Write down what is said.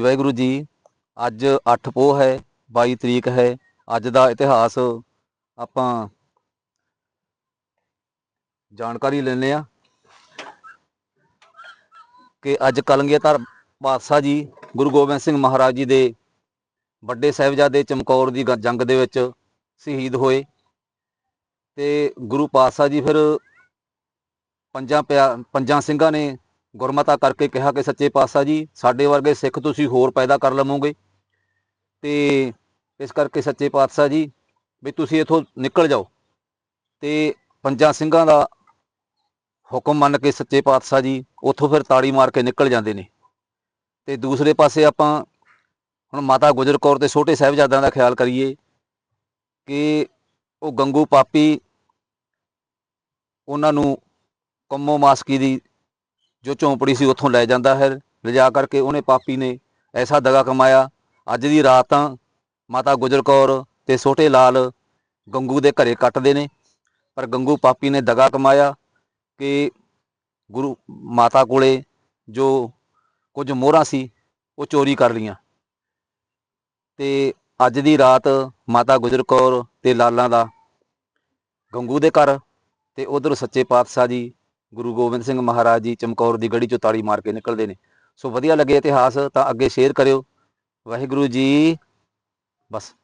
ਵਾਹਿਗੁਰੂ ਜੀ, ਅੱਜ 8 ਪੋਹ ਹੈ 22 ਤਰੀਕ ਹੈ, ਅੱਜ ਦਾ ਇਤਿਹਾਸ ਆਪਾਂ ਜਾਣਕਾਰੀ ਲੈਣੇ ਆ ਕਿ ਅੱਜ ਕਲੰਗੀਧਰ ਪਾਤਸ਼ਾਹ ਜੀ, ਗੁਰੂ ਗੋਬਿੰਦ ਸਿੰਘ ਮਹਾਰਾਜ ਜੀ ਦੇ ਵੱਡੇ ਸਾਹਿਬਜ਼ਾਦੇ ਚਮਕੌਰ ਦੀ ਜੰਗ ਦੇ ਵਿੱਚ ਸ਼ਹੀਦ ਹੋਏ ਤੇ ਗੁਰੂ ਪਾਤਸ਼ਾਹ ਜੀ ਫਿਰ ਪੰਜਾਂ ਪਿਆ, ਪੰਜਾਂ ਸਿੰਘਾਂ ਨੇ ਗੁਰਮਤਾ ਕਰਕੇ ਕਿਹਾ ਕਿ ਸੱਚੇ ਪਾਤਸ਼ਾਹ ਜੀ, ਸਾਡੇ ਵਰਗੇ ਸਿੱਖ ਤੁਸੀਂ ਹੋਰ ਪੈਦਾ ਕਰ ਲਵੋਗੇ। ਤੇ ਇਸ ਕਰਕੇ ਸੱਚੇ ਪਾਤਸ਼ਾਹ ਜੀ, ਵੀ ਤੁਸੀਂ ਇਥੋਂ ਨਿਕਲ ਜਾਓ। ਤੇ ਪੰਜਾਂ ਸਿੰਘਾਂ ਦਾ ਹੁਕਮ ਮੰਨ ਕੇ ਸੱਚੇ ਪਾਤਸ਼ਾਹ ਜੀ, ਉੱਥੋਂ ਫਿਰ ਤਾੜੀ ਮਾਰ ਕੇ ਨਿਕਲ ਜਾਂਦੇ ਨੇ। ਤੇ ਦੂਸਰੇ ਪਾਸੇ ਆਪਾਂ ਹੁਣ ਮਾਤਾ ਗੁਜਰ ਕੌਰ ਤੇ ਛੋਟੇ ਸਾਹਿਬਜ਼ਾਦਿਆਂ ਦਾ ਖਿਆਲ ਕਰੀਏ ਕਿ ਉਹ ਗੰਗੂ ਪਾਪੀ ਉਹਨਾਂ ਨੂੰ ਕੰਮੋ ਮਾਸਕੀ ਦੀ ਜੋ ਝੌਂਪੜੀ ਸੀ ਉੱਥੋਂ ਲੈ ਜਾਂਦਾ ਹੈ, ਲਿਜਾ ਕਰਕੇ ਉਹਨੇ ਪਾਪੀ ਨੇ ਐਸਾ ਦਗਾ ਕਮਾਇਆ। ਅੱਜ ਦੀ ਰਾਤ ਤਾਂ ਮਾਤਾ ਗੁਜਰ ਕੌਰ ਤੇ ਛੋਟੇ ਲਾਲ ਗੰਗੂ ਦੇ ਘਰੇ ਕੱਟਦੇ ਨੇ। ਪਰ ਗੰਗੂ ਪਾਪੀ ਨੇ ਦਗਾ ਕਮਾਇਆ ਕਿ ਗੁਰੂ ਮਾਤਾ ਕੋਲੇ ਜੋ ਕੁਝ ਮੋਹਰਾਂ ਸੀ, ਉਹ ਚੋਰੀ ਕਰ ਲੀਆਂ ਤੇ ਅੱਜ ਦੀ ਰਾਤ ਮਾਤਾ ਗੁਜਰ ਕੌਰ ਤੇ ਲਾਲਾਂ ਦਾ ਗੰਗੂ ਦੇ ਘਰ ਤੇ ਉਧਰ ਸੱਚੇ ਪਾਤਸ਼ਾਹ ਜੀ ਗੁਰੂ ਗੋਬਿੰਦ ਸਿੰਘ ਮਹਾਰਾਜ ਜੀ ਚਮਕੌਰ ਦੀ ਗੜੀ ਚੋਂ ਤਾੜੀ ਮਾਰ ਕੇ ਨਿਕਲਦੇ ਨੇ। ਸੋ ਵਧੀਆ ਲੱਗੇ ਇਤਿਹਾਸ ਤਾਂ ਅੱਗੇ ਸ਼ੇਅਰ ਕਰਿਓ। ਵਾਹਿਗੁਰੂ ਜੀ, ਬਸ।